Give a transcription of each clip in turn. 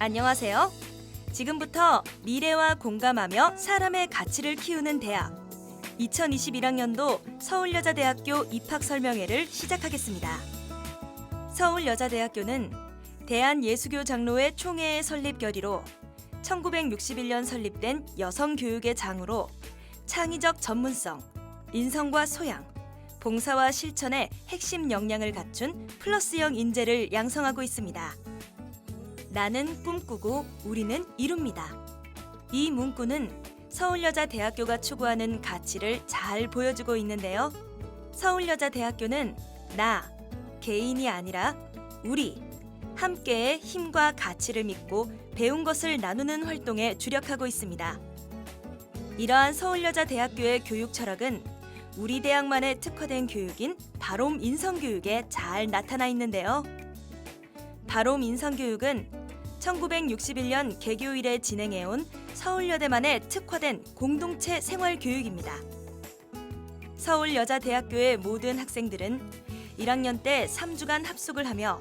안녕하세요. 지금부터 미래와 공감하며 사람의 가치를 키우는 대학 2021학년도 서울여자대학교 입학 설명회를 시작하겠습니다. 서울여자대학교는 대한예수교 장로회 총회의 설립 결의로 1961년 설립된 여성 교육의 장으로 창의적 전문성, 인성과 소양, 봉사와 실천의 핵심 역량을 갖춘 플러스형 인재를 양성하고 있습니다. 나는 꿈꾸고 우리는 이룹니다. 이 문구는 서울여자대학교가 추구하는 가치를 잘 보여주고 있는데요. 서울여자대학교는 나, 개인이 아니라 우리, 함께의 힘과 가치를 믿고 배운 것을 나누는 활동에 주력하고 있습니다. 이러한 서울여자대학교의 교육 철학은 우리 대학만의 특화된 교육인 바롬 인성교육에 잘 나타나 있는데요. 바롬 인성교육은 1961년 개교 이래 진행해온 서울여대만의 특화된 공동체 생활교육입니다. 서울여자대학교의 모든 학생들은 1학년 때 3주간 합숙을 하며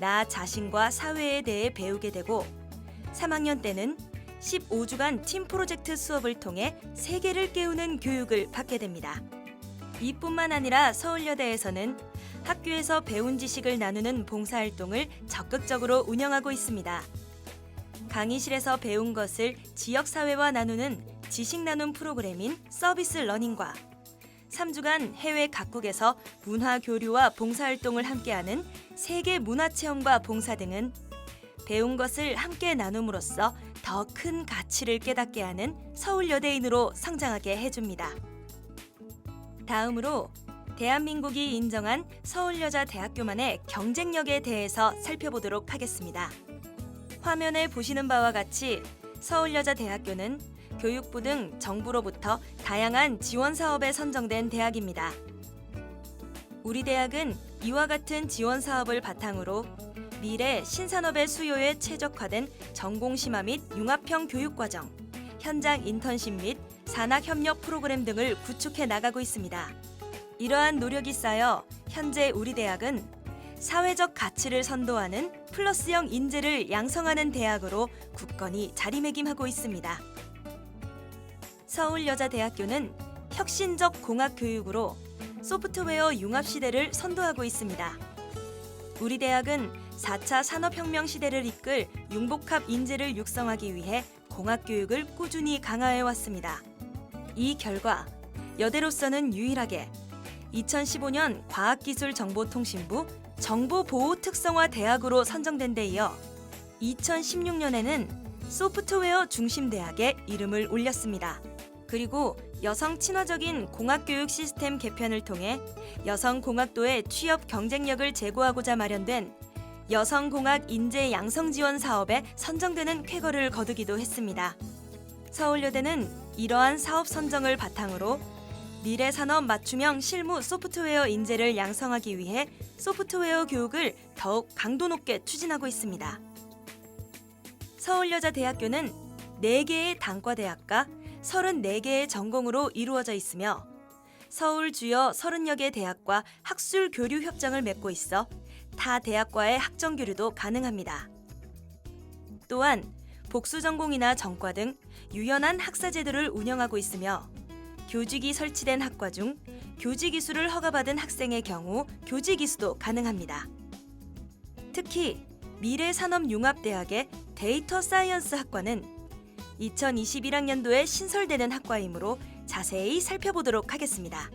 나 자신과 사회에 대해 배우게 되고 3학년 때는 15주간 팀 프로젝트 수업을 통해 세계를 깨우는 교육을 받게 됩니다. 이뿐만 아니라 서울여대에서는 학교에서 배운 지식을 나누는 봉사활동을 적극적으로 운영하고 있습니다. 강의실에서 배운 것을 지역사회와 나누는 지식 나눔 프로그램인 서비스 러닝과 3주간 해외 각국에서 문화 교류와 봉사활동을 함께하는 세계 문화체험과 봉사 등은 배운 것을 함께 나눔으로써 더 큰 가치를 깨닫게 하는 서울여대인으로 성장하게 해줍니다. 다음으로 대한민국이 인정한 서울여자대학교만의 경쟁력에 대해서 살펴보도록 하겠습니다. 화면에 보시는 바와 같이 서울여자대학교는 교육부 등 정부로부터 다양한 지원 사업에 선정된 대학입니다. 우리 대학은 이와 같은 지원 사업을 바탕으로 미래 신산업의 수요에 최적화된 전공 심화 및 융합형 교육 과정, 현장 인턴십 및 산학 협력 프로그램 등을 구축해 나가고 있습니다. 이러한 노력이 쌓여 현재 우리 대학은 사회적 가치를 선도하는 플러스형 인재를 양성하는 대학으로 굳건히 자리매김하고 있습니다. 서울여자대학교는 혁신적 공학 교육으로 소프트웨어 융합 시대를 선도하고 있습니다. 우리 대학은 4차 산업혁명 시대를 이끌 융복합 인재를 육성하기 위해 공학 교육을 꾸준히 강화해 왔습니다. 이 결과 여대로서는 유일하게 2015년 과학기술정보통신부 정보보호 특성화 대학으로 선정된 데 이어 2016년에는 소프트웨어 중심 대학에 이름을 올렸습니다. 그리고 여성 친화적인 공학 교육 시스템 개편을 통해 여성 공학도의 취업 경쟁력을 제고하고자 마련된 여성 공학 인재 양성 지원 사업에 선정되는 쾌거를 거두기도 했습니다. 서울여대는 이러한 사업 선정을 바탕으로 미래 산업 맞춤형 실무 소프트웨어 인재를 양성하기 위해 소프트웨어 교육을 더욱 강도 높게 추진하고 있습니다. 서울여자대학교는 4개의 단과대학과 34개의 전공으로 이루어져 있으며 서울 주요 30여 개 대학과 학술 교류 협정을 맺고 있어 타 대학과의 학정 교류도 가능합니다. 또한 복수 전공이나 전과 등 유연한 학사 제도를 운영하고 있으며 교직이 설치된 학과 중 교직 이수를 허가받은 학생의 경우 교직 이수도 가능합니다. 특히 미래산업융합대학의 데이터 사이언스 학과는 2021학년도에 신설되는 학과이므로 자세히 살펴보도록 하겠습니다.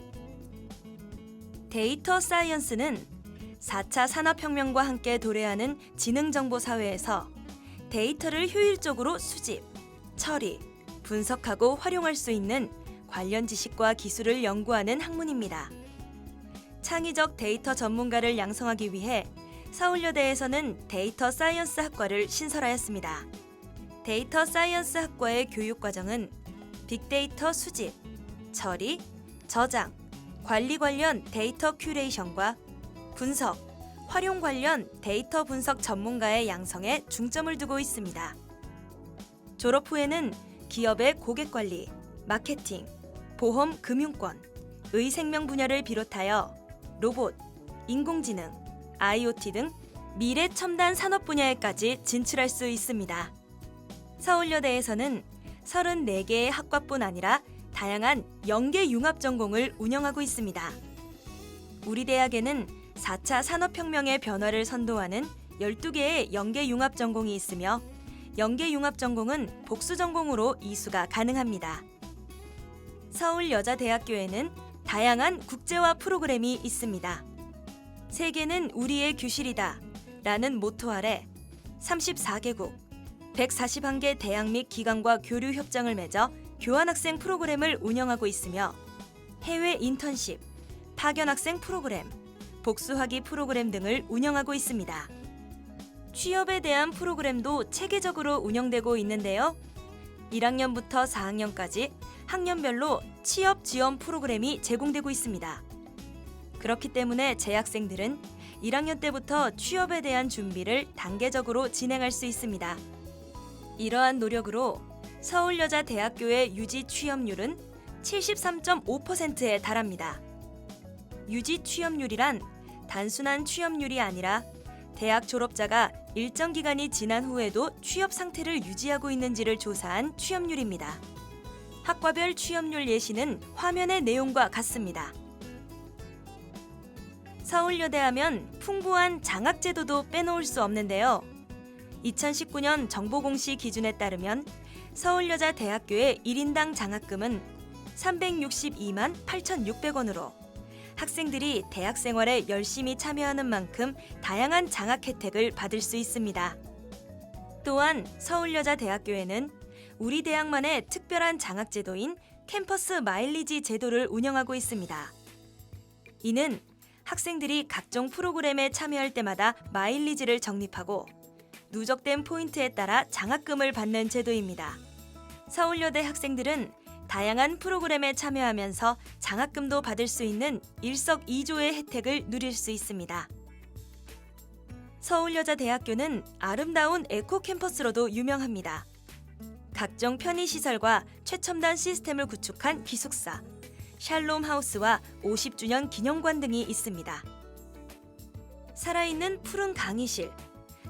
데이터 사이언스는 4차 산업혁명과 함께 도래하는 지능정보 사회에서 데이터를 효율적으로 수집, 처리, 분석하고 활용할 수 있는 관련 지식과 기술을 연구하는 학문입니다. 창의적 데이터 전문가를 양성하기 위해 서울여대에서는 데이터 사이언스 학과를 신설하였습니다. 데이터 사이언스 학과의 교육 과정은 빅데이터 수집, 처리, 저장, 관리 관련 데이터 큐레이션과 분석, 활용 관련 데이터 분석 전문가의 양성에 중점을 두고 있습니다. 졸업 후에는 기업의 고객 관리, 마케팅, 보험, 금융권, 의생명 분야를 비롯하여 로봇, 인공지능, IoT 등 미래 첨단 산업 분야에까지 진출할 수 있습니다. 서울여대에서는 34개의 학과뿐 아니라 다양한 영계 융합 전공을 운영하고 있습니다. 우리 대학에는 4차 산업혁명의 변화를 선도하는 12개의 영계 융합 전공이 있으며 영계 융합 전공은 복수 전공으로 이수가 가능합니다. 서울여자대학교에는 다양한 국제화 프로그램이 있습니다. 세계는 우리의 교실이다 라는 모토 아래 34개국 141개 대학 및 기관과 교류 협정을 맺어 교환학생 프로그램을 운영하고 있으며 해외 인턴십, 파견학생 프로그램, 복수학위 프로그램 등을 운영하고 있습니다. 취업에 대한 프로그램도 체계적으로 운영되고 있는데요. 1학년부터 4학년까지 학년별로 취업 지원 프로그램이 제공되고 있습니다. 그렇기 때문에 재학생들은 1학년 때부터 취업에 대한 준비를 단계적으로 진행할 수 있습니다. 이러한 노력으로 서울여자대학교의 유지 취업률은 73.5%에 달합니다. 유지 취업률이란 단순한 취업률이 아니라 대학 졸업자가 일정 기간이 지난 후에도 취업 상태를 유지하고 있는지를 조사한 취업률입니다. 학과별 취업률 예시는 화면의 내용과 같습니다. 서울여대 하면 풍부한 장학제도도 빼놓을 수 없는데요. 2019년 정보공시 기준에 따르면 서울여자 대학교의 1인당 장학금은 362만 8,600원으로 학생들이 대학 생활에 열심히 참여하는 만큼 다양한 장학 혜택을 받을 수 있습니다. 또한 서울여자대학교에는 우리 대학만의 특별한 장학 제도인 캠퍼스 마일리지 제도를 운영하고 있습니다. 이는 학생들이 각종 프로그램에 참여할 때마다 마일리지를 적립하고 누적된 포인트에 따라 장학금을 받는 제도입니다. 서울여대 학생들은 다양한 프로그램에 참여하면서 장학금도 받을 수 있는 일석이조의 혜택을 누릴 수 있습니다. 서울여자대학교는 아름다운 에코 캠퍼스로도 유명합니다. 각종 편의시설과 최첨단 시스템을 구축한 기숙사, 샬롬 하우스와 50주년 기념관 등이 있습니다. 살아있는 푸른 강의실,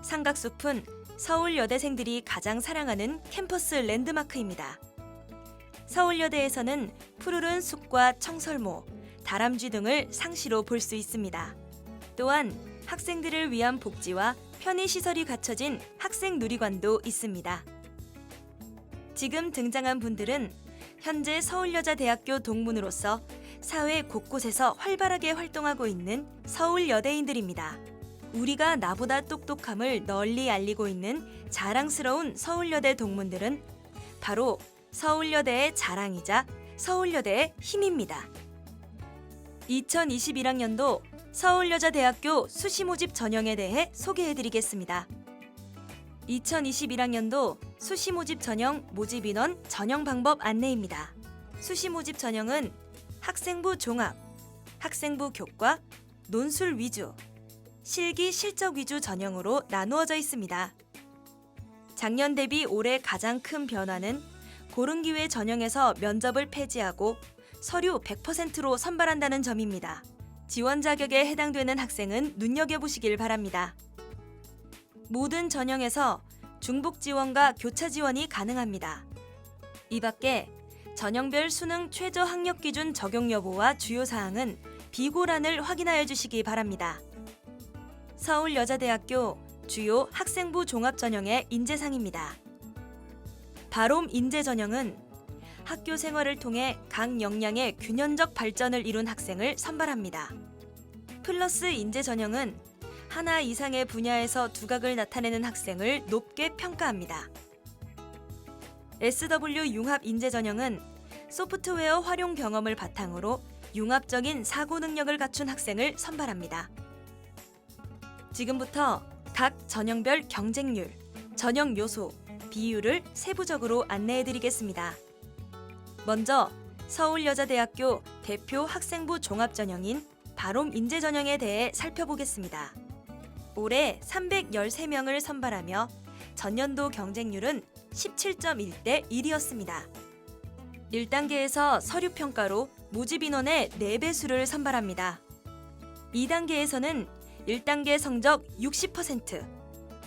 삼각숲은 서울여대생들이 가장 사랑하는 캠퍼스 랜드마크입니다. 서울여대에서는 푸르른 숲과 청설모, 다람쥐 등을 상시로 볼 수 있습니다. 또한 학생들을 위한 복지와 편의시설이 갖춰진 학생 누리관도 있습니다. 지금 등장한 분들은 현재 서울여자대학교 동문으로서 사회 곳곳에서 활발하게 활동하고 있는 서울 여대인들입니다. 우리가 나보다 똑똑함을 널리 알리고 있는 자랑스러운 서울여대 동문들은 바로 서울여대의 자랑이자 서울여대의 힘입니다. 2021학년도 서울여자대학교 수시 모집 전형에 대해 소개해드리겠습니다. 2021학년도 수시 모집 전형 모집 인원 전형 방법 안내입니다. 수시 모집 전형은 학생부 종합, 학생부 교과, 논술 위주, 실기 실적 위주 전형으로 나누어져 있습니다. 작년 대비 올해 가장 큰 변화는 고른 기회 전형에서 면접을 폐지하고 서류 100%로 선발한다는 점입니다. 지원 자격에 해당되는 학생은 눈여겨보시길 바랍니다. 모든 전형에서 중복 지원과 교차 지원이 가능합니다. 이 밖에 전형별 수능 최저 학력 기준 적용 여부와 주요 사항은 비고란을 확인하여 주시기 바랍니다. 서울여자대학교 주요 학생부 종합 전형의 인재상입니다. 바롬 인재 전형은 학교 생활을 통해 각 역량의 균형적 발전을 이룬 학생을 선발합니다. 플러스 인재 전형은 하나 이상의 분야에서 두각을 나타내는 학생을 높게 평가합니다. SW 융합 인재 전형은 소프트웨어 활용 경험을 바탕으로 융합적인 사고 능력을 갖춘 학생을 선발합니다. 지금부터 각 전형별 경쟁률, 전형 요소, 비율을 세부적으로 안내해 드리겠습니다. 먼저 서울여자대학교 대표 학생부 종합 전형인 바롬 인재 전형에 대해 살펴보겠습니다. 올해 313명을 선발하며 전년도 경쟁률은 17.1대 1이었습니다. 1단계에서 서류 평가로 모집 인원의 4배수를 선발합니다. 2단계에서는 1단계 성적 60%,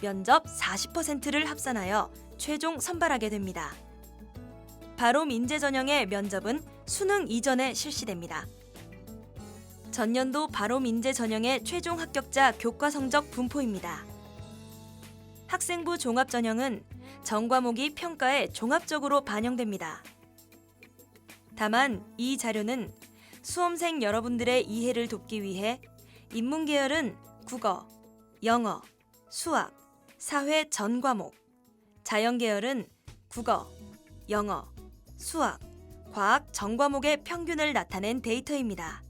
면접 40%를 합산하여 최종 선발하게 됩니다. 바로 민재 전형의 면접은 수능 이전에 실시됩니다. 전년도 바로 민재 전형의 최종 합격자 교과 성적 분포입니다. 학생부 종합 전형은 전 과목이 평가에 종합적으로 반영됩니다. 다만 이 자료는 수험생 여러분들의 이해를 돕기 위해 인문 계열은 국어, 영어, 수학, 사회 전 과목, 자연 계열은 국어, 영어, 수학, 과학 전 과목의 평균을 나타낸 데이터입니다.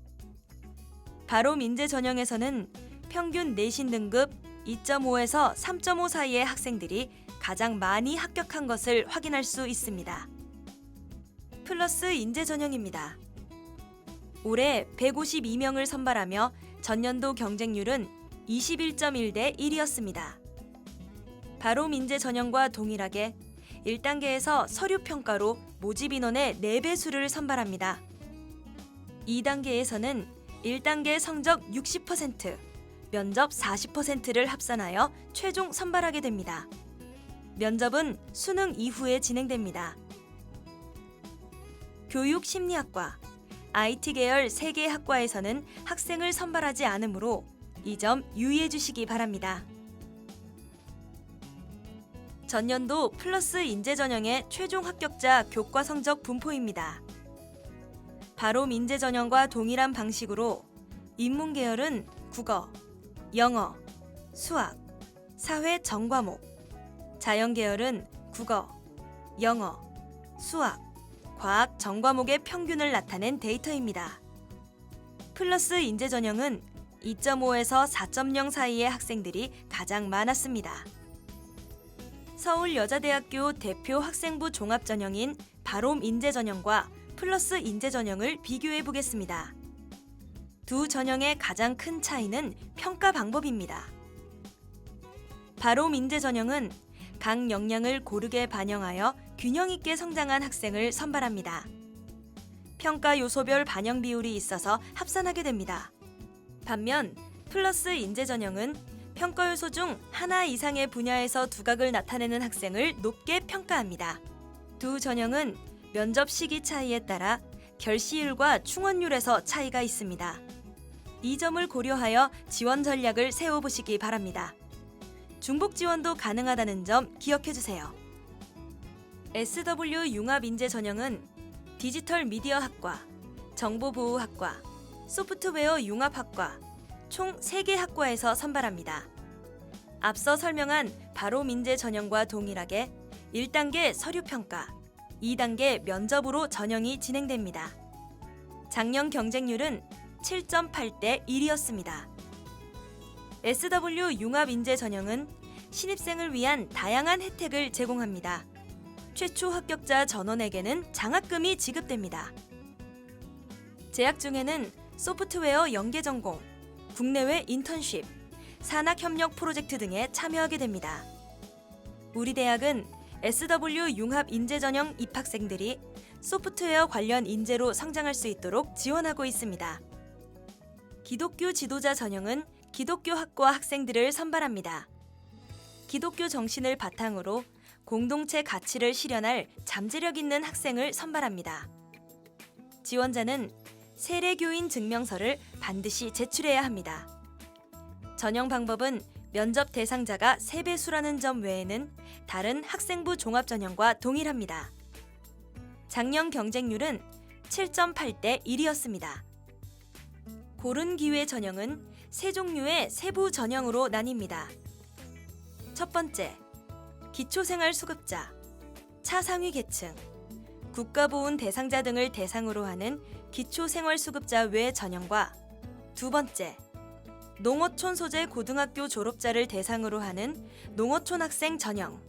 바로 민재 전형에서는 평균 내신 등급 2.5에서 3.5 사이의 학생들이 가장 많이 합격한 것을 확인할 수 있습니다. 플러스 인재 전형입니다. 올해 152명을 선발하며 전년도 경쟁률은 21.1 대 1이었습니다. 바로 민재 전형과 동일하게 1단계에서 서류 평가로 모집 인원의 4배 수를 선발합니다. 2단계에서는 1단계 성적 60%, 면접 40%를 합산하여 최종 선발하게 됩니다. 면접은 수능 이후에 진행됩니다. 교육 심리학과, IT 계열 3개 학과에서는 학생을 선발하지 않으므로 이 점 유의해 주시기 바랍니다. 전년도 플러스 인재 전형의 최종 합격자 교과 성적 분포입니다. 바로 민재 전형과 동일한 방식으로 인문 계열은 국어, 영어, 수학, 사회 전 과목, 자연 계열은 국어, 영어, 수학, 과학 전 과목의 평균을 나타낸 데이터입니다. 플러스 인재 전형은 2.5에서 4.0 사이의 학생들이 가장 많았습니다. 서울여자대학교 대표 학생부 종합 전형인 바롬 인재 전형과 플러스 인재 전형을 비교해 보겠습니다. 두 전형의 가장 큰 차이는 평가 방법입니다. 바롬 인재 전형은 각 역량을 고르게 반영하여 균형 있게 성장한 학생을 선발합니다. 평가 요소별 반영 비율이 있어서 합산하게 됩니다. 반면 플러스 인재 전형은 평가 요소 중 하나 이상의 분야에서 두각을 나타내는 학생을 높게 평가합니다. 두 전형은 면접 시기 차이에 따라 결시율과 충원율에서 차이가 있습니다. 이 점을 고려하여 지원 전략을 세워보시기 바랍니다. 중복 지원도 가능하다는 점 기억해 주세요. SW 융합인재 전형은 디지털 미디어 학과, 정보보호학과, 소프트웨어 융합학과 총 3개 학과에서 선발합니다. 앞서 설명한 바로 민재 전형과 동일하게 1단계 서류 평가, 2단계 면접으로 전형이 진행됩니다. 작년 경쟁률은 7.8대 1이었습니다. SW 융합인재 전형은 신입생을 위한 다양한 혜택을 제공합니다. 최초 합격자 전원에게는 장학금이 지급됩니다. 재학 중에는 소프트웨어 연계 전공, 국내외 인턴십, 산학협력 프로젝트 등에 참여하게 됩니다. 우리 대학은 SW 융합 인재 전형 입학생들이 소프트웨어 관련 인재로 성장할 수 있도록 지원하고 있습니다. 기독교 지도자 전형은 기독교 학과 학생들을 선발합니다. 기독교 정신을 바탕으로 공동체 가치를 실현할 잠재력 있는 학생을 선발합니다. 지원자는 세례교인 증명서를 반드시 제출해야 합니다. 전형 방법은 면접 대상자가 3배수라는 점 외에는 다른 학생부 종합 전형과 동일합니다. 작년 경쟁률은 7.8대 1이었습니다. 고른 기회 전형은 세 종류의 세부 전형으로 나뉩니다. 첫 번째, 기초생활 수급자, 차상위 계층, 국가보훈 대상자 등을 대상으로 하는 기초생활 수급자 외 전형과 두 번째, 농어촌 소재 고등학교 졸업자를 대상으로 하는 농어촌 학생 전형.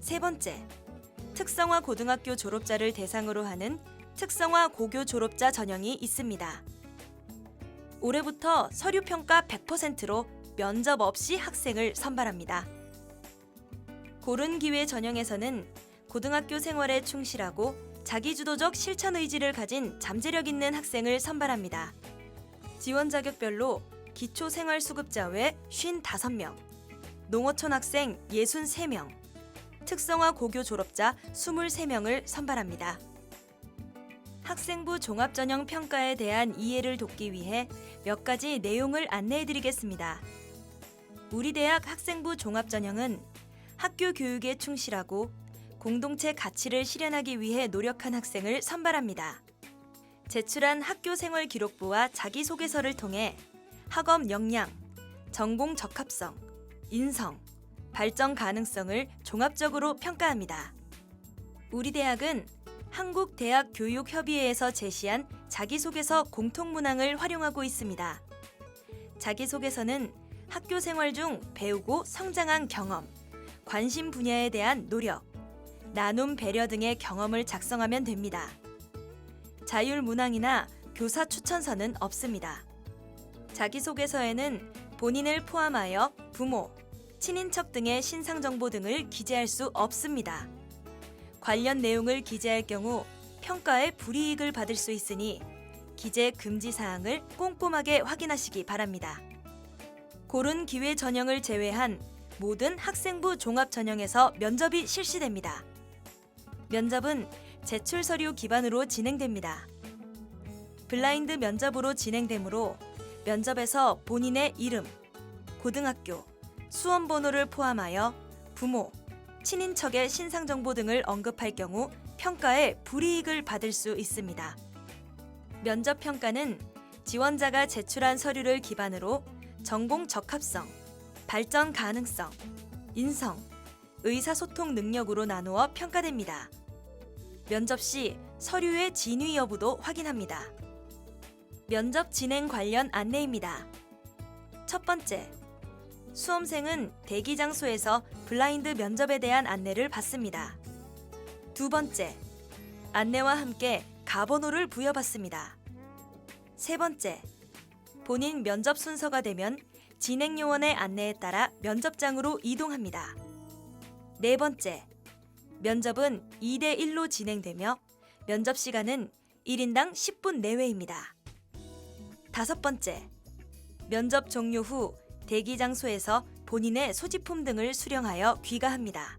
세 번째, 특성화 고등학교 졸업자를 대상으로 하는 특성화 고교 졸업자 전형이 있습니다. 올해부터 서류 평가 100%로 면접 없이 학생을 선발합니다. 고른 기회 전형에서는 고등학교 생활에 충실하고 자기주도적 실천 의지를 가진 잠재력 있는 학생을 선발합니다. 지원 자격별로 기초생활수급자 외 55명, 농어촌 학생 63명, 특성화 고교 졸업자 23명을 선발합니다. 학생부 종합전형 평가에 대한 이해를 돕기 위해 몇 가지 내용을 안내해 드리겠습니다. 우리 대학 학생부 종합전형은 학교 교육에 충실하고 공동체 가치를 실현하기 위해 노력한 학생을 선발합니다. 제출한 학교 생활 기록부와 자기소개서를 통해 학업 역량, 전공 적합성, 인성, 발전 가능성을 종합적으로 평가합니다. 우리 대학은 한국대학교육협의회에서 제시한 자기소개서 공통문항을 활용하고 있습니다. 자기소개서는 학교 생활 중 배우고 성장한 경험, 관심 분야에 대한 노력, 나눔 배려 등의 경험을 작성하면 됩니다. 자율문항이나 교사 추천서는 없습니다. 자기소개서에는 본인을 포함하여 부모, 친인척 등의 신상 정보 등을 기재할 수 없습니다. 관련 내용을 기재할 경우 평가에 불이익을 받을 수 있으니 기재 금지 사항을 꼼꼼하게 확인하시기 바랍니다. 고른 기회 전형을 제외한 모든 학생부 종합 전형에서 면접이 실시됩니다. 면접은 제출 서류 기반으로 진행됩니다. 블라인드 면접으로 진행되므로 면접에서 본인의 이름, 고등학교, 수험 번호를 포함하여 부모, 친인척의 신상 정보 등을 언급할 경우 평가에 불이익을 받을 수 있습니다. 면접 평가는 지원자가 제출한 서류를 기반으로 전공 적합성, 발전 가능성, 인성, 의사소통 능력으로 나누어 평가됩니다. 면접 시 서류의 진위 여부도 확인합니다. 면접 진행 관련 안내입니다. 첫 번째, 수험생은 대기 장소에서 블라인드 면접에 대한 안내를 받습니다. 두 번째, 안내와 함께 가번호를 부여받습니다. 세 번째, 본인 면접 순서가 되면 진행 요원의 안내에 따라 면접장으로 이동합니다. 네 번째, 면접은 2대 1로 진행되며 면접 시간은 1인당 10분 내외입니다. 다섯 번째, 면접 종료 후 대기 장소에서 본인의 소지품 등을 수령하여 귀가합니다.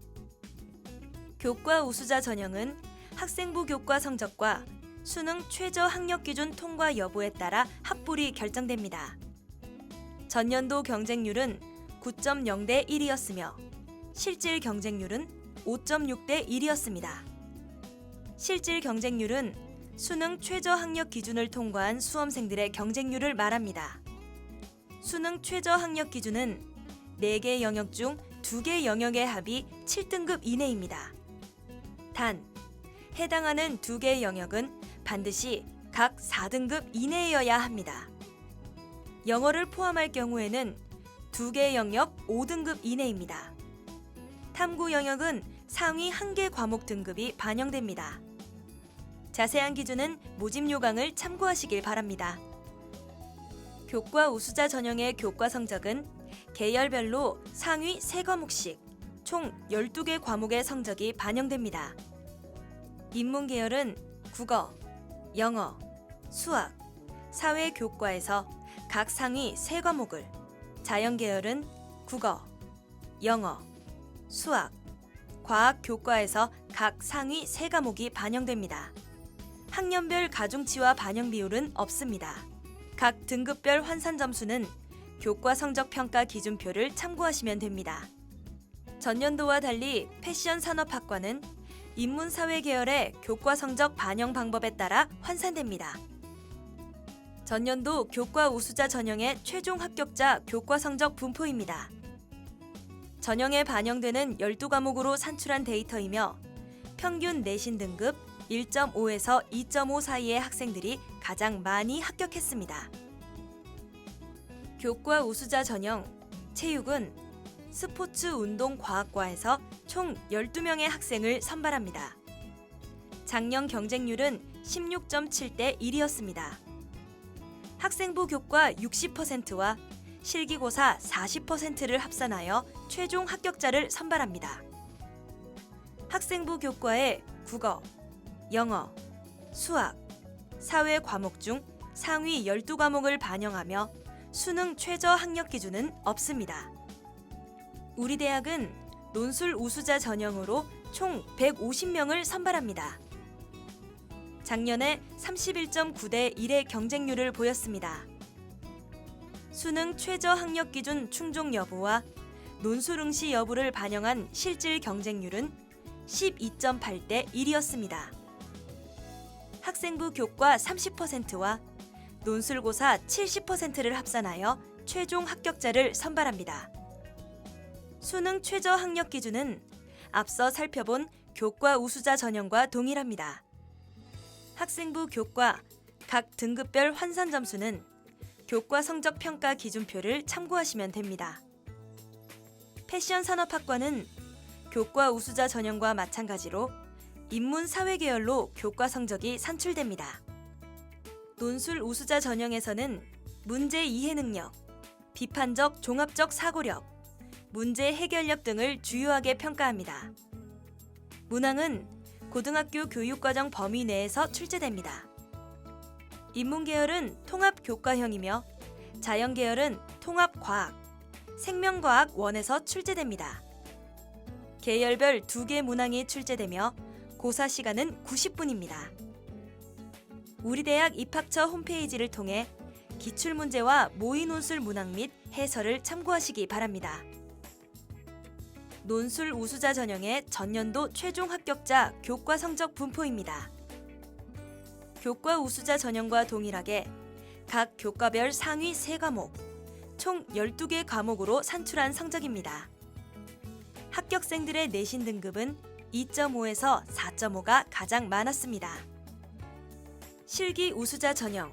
교과 우수자 전형은 학생부 교과 성적과 수능 최저 학력 기준 통과 여부에 따라 합불이 결정됩니다. 전년도 경쟁률은 9.0대 1이었으며 실질 경쟁률은 5.6대 1이었습니다. 실질 경쟁률은 수능 최저 학력 기준을 통과한 수험생들의 경쟁률을 말합니다. 수능 최저 학력 기준은 4개 영역 중 2개 영역의 합이 7등급 이내입니다. 단, 해당하는 2개 영역은 반드시 각 4등급 이내여야 합니다. 영어를 포함할 경우에는 2개 영역 5등급 이내입니다. 탐구 영역은 상위 1개 과목 등급이 반영됩니다. 자세한 기준은 모집 요강을 참고하시길 바랍니다. 교과 우수자 전형의 교과 성적은 계열별로 상위 3과목씩 총 12개 과목의 성적이 반영됩니다. 인문 계열은 국어, 영어, 수학, 사회 교과에서 각 상위 3과목을, 자연 계열은 국어, 영어, 수학, 과학 교과에서 각 상위 3과목이 반영됩니다. 학년별 가중치와 반영 비율은 없습니다. 각 등급별 환산 점수는 교과 성적 평가 기준표를 참고하시면 됩니다. 전년도와 달리 패션 산업학과는 인문사회 계열의 교과 성적 반영 방법에 따라 환산됩니다. 전년도 교과 우수자 전형의 최종 합격자 교과 성적 분포입니다. 전형에 반영되는 12과목으로 산출한 데이터이며 평균 내신 등급 1.5에서 2.5 사이의 학생들이 가장 많이 합격했습니다. 교과 우수자 전형 체육은 스포츠 운동 과학과에서 총 12명의 학생을 선발합니다. 작년 경쟁률은 16.7대 1이었습니다. 학생부 교과 60%와 실기고사 40%를 합산하여 최종 합격자를 선발합니다. 학생부 교과에 국어, 영어, 수학, 사회 과목 중 상위 12과목을 반영하며 수능 최저 학력 기준은 없습니다. 우리 대학은 논술 우수자 전형으로 총 150명을 선발합니다. 작년에 31.9대 1의 경쟁률을 보였습니다. 수능 최저 학력 기준 충족 여부와 논술 응시 여부를 반영한 실질 경쟁률은 12.8대 1이었습니다. 학생부 교과 30%와 논술고사 70%를 합산하여 최종 합격자를 선발합니다. 수능 최저 학력 기준은 앞서 살펴본 교과 우수자 전형과 동일합니다. 학생부 교과 각 등급별 환산 점수는 교과 성적 평가 기준표를 참고하시면 됩니다. 패션 산업학과는 교과 우수자 전형과 마찬가지로 인문 사회 계열로 교과 성적이 산출됩니다. 논술 우수자 전형에서는 문제 이해 능력, 비판적 종합적 사고력, 문제 해결력 등을 주요하게 평가합니다. 문항은 고등학교 교육과정 범위 내에서 출제됩니다. 인문 계열은 통합 교과형이며 자연 계열은 통합 과학, 생명과학 원에서 출제됩니다. 계열별 두 개 문항이 출제되며 고사 시간은 90분입니다. 우리 대학 입학처 홈페이지를 통해 기출 문제와 모의 논술 문항 및 해설을 참고하시기 바랍니다. 논술 우수자 전형의 전년도 최종 합격자 교과 성적 분포입니다. 교과 우수자 전형과 동일하게 각 교과별 상위 3과목, 총 12개 과목으로 산출한 성적입니다. 합격생들의 내신 등급은 2.5에서 4.5가 가장 많았습니다. 실기 우수자 전형,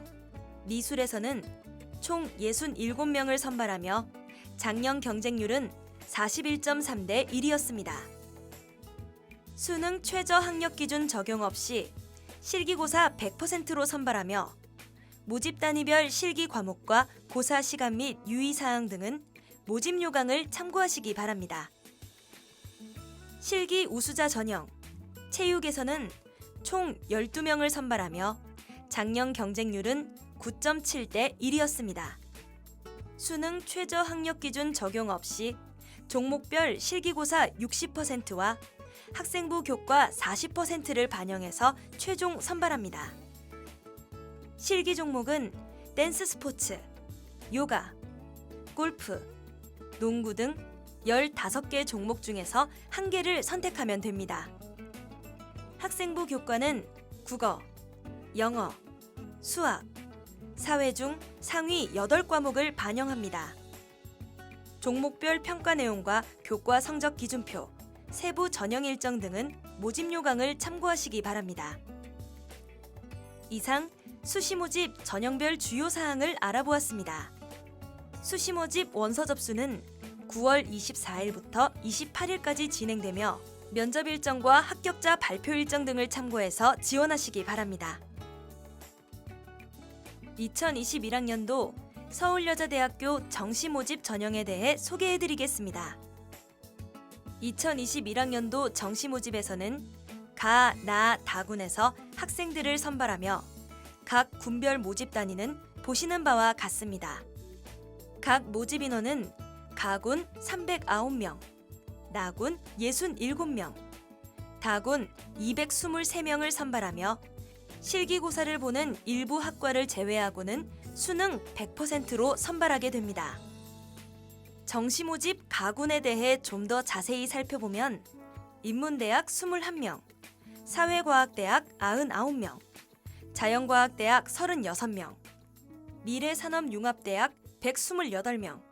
미술에서는 총 67명을 선발하며 작년 경쟁률은 41.3대 1이었습니다. 수능 최저 학력 기준 적용 없이 실기고사 100%로 선발하며 모집 단위별 실기 과목과 고사 시간 및 유의 사항 등은 모집 요강을 참고하시기 바랍니다. 실기 우수자 전형 체육에서는 총 12명을 선발하며 작년 경쟁률은 9.7대 1이었습니다. 수능 최저 학력 기준 적용 없이 종목별 실기고사 60%와 학생부 교과 40%를 반영해서 최종 선발합니다. 실기 종목은 댄스 스포츠, 요가, 골프, 농구 등 15개 종목 중에서 한 개를 선택하면 됩니다. 학생부 교과는 국어, 영어, 수학, 사회 중 상위 8과목을 반영합니다. 종목별 평가 내용과 교과 성적 기준표, 세부 전형 일정 등은 모집 요강을 참고하시기 바랍니다. 이상 수시 모집 전형별 주요 사항을 알아보았습니다. 수시 모집 원서 접수는 9월 24일부터 28일까지 진행되며 면접 일정과 합격자 발표 일정 등을 참고해서 지원하시기 바랍니다. 2021학년도 서울여자대학교 정시 모집 전형에 대해 소개해 드리겠습니다. 2021학년도 정시 모집에서는 가, 나, 다군에서 학생들을 선발하며 각 군별 모집 단위는 보시는 바와 같습니다. 각 모집 인원은 가군 309명, 나군 67명, 다군 223명을 선발하며 실기고사를 보는 일부 학과를 제외하고는 수능 100%로 선발하게 됩니다. 정시 모집 가군에 대해 좀 더 자세히 살펴보면 인문대학 21명, 사회과학대학 99명, 자연과학대학 36명, 미래산업융합대학 128명,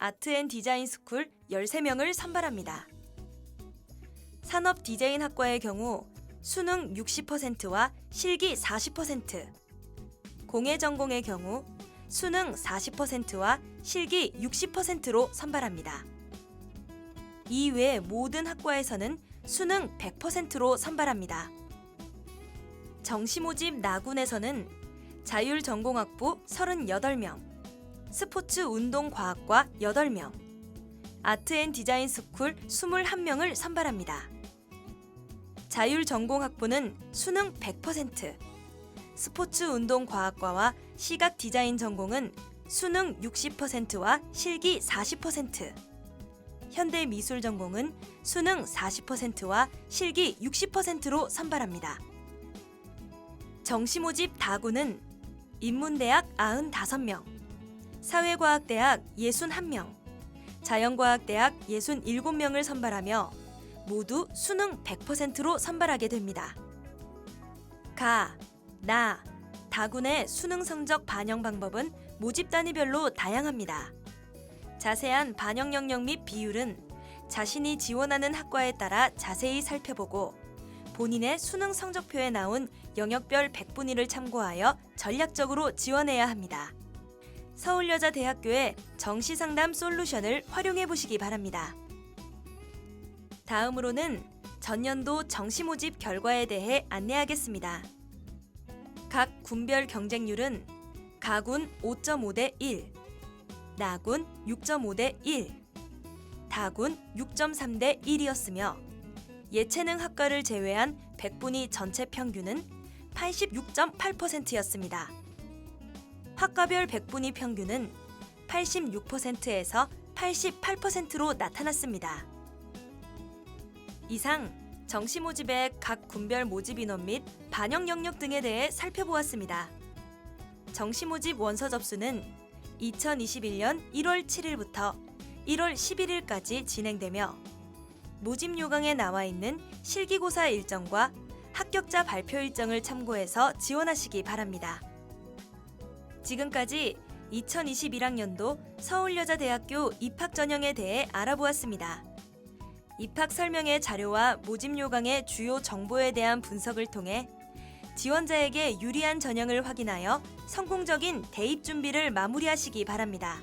아트 앤 디자인 스쿨 13명을 선발합니다. 산업 디자인 학과의 경우 수능 60%와 실기 40%, 공예 전공의 경우 수능 40%와 실기 60%로 선발합니다. 이외 모든 학과에서는 수능 100%로 선발합니다. 정시 모집 나군에서는 자율전공학부 38명, 스포츠 운동 과학과 8명, 아트 앤 디자인 스쿨 21명을 선발합니다. 자율 전공 학부는 수능 100%, 스포츠 운동 과학과와 시각 디자인 전공은 수능 60%와 실기 40%. 현대 미술 전공은 수능 40%와 실기 60%로 선발합니다. 정시 모집 다구는 인문대학 95명, 사회과학대학 61명, 자연과학대학 67명을 선발하며 모두 수능 100%로 선발하게 됩니다. 가, 나, 다군의 수능 성적 반영 방법은 모집 단위별로 다양합니다. 자세한 반영 영역 및 비율은 자신이 지원하는 학과에 따라 자세히 살펴보고 본인의 수능 성적표에 나온 영역별 백분위를 참고하여 전략적으로 지원해야 합니다. 서울여자대학교의 정시상담 솔루션을 활용해 보시기 바랍니다. 다음으로는 전년도 정시 모집 결과에 대해 안내하겠습니다. 각 군별 경쟁률은 가군 5.5 대 1, 나군 6.5 대 1, 다군 6.3 대 1이었으며 예체능 학과를 제외한 백분위 전체 평균은 86.8%였습니다. 학과별 백분위 평균은 86%에서 88%로 나타났습니다. 이상 정시 모집의 각 군별 모집 인원 및 반영 영역 등에 대해 살펴보았습니다. 정시 모집 원서 접수는 2021년 1월 7일부터 1월 11일까지 진행되며 모집 요강에 나와 있는 실기고사 일정과 합격자 발표 일정을 참고해서 지원하시기 바랍니다. 지금까지 2021학년도 서울여자대학교 입학 전형에 대해 알아보았습니다. 입학 설명의 자료와 모집 요강의 주요 정보에 대한 분석을 통해 지원자에게 유리한 전형을 확인하여 성공적인 대입 준비를 마무리하시기 바랍니다.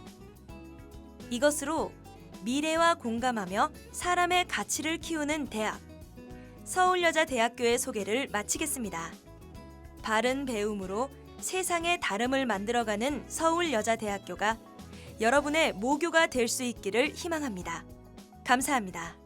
이것으로 미래와 공감하며 사람의 가치를 키우는 대학 서울여자대학교의 소개를 마치겠습니다. 바른 배움으로 세상의 다름을 만들어가는 서울여자대학교가 여러분의 모교가 될 수 있기를 희망합니다. 감사합니다.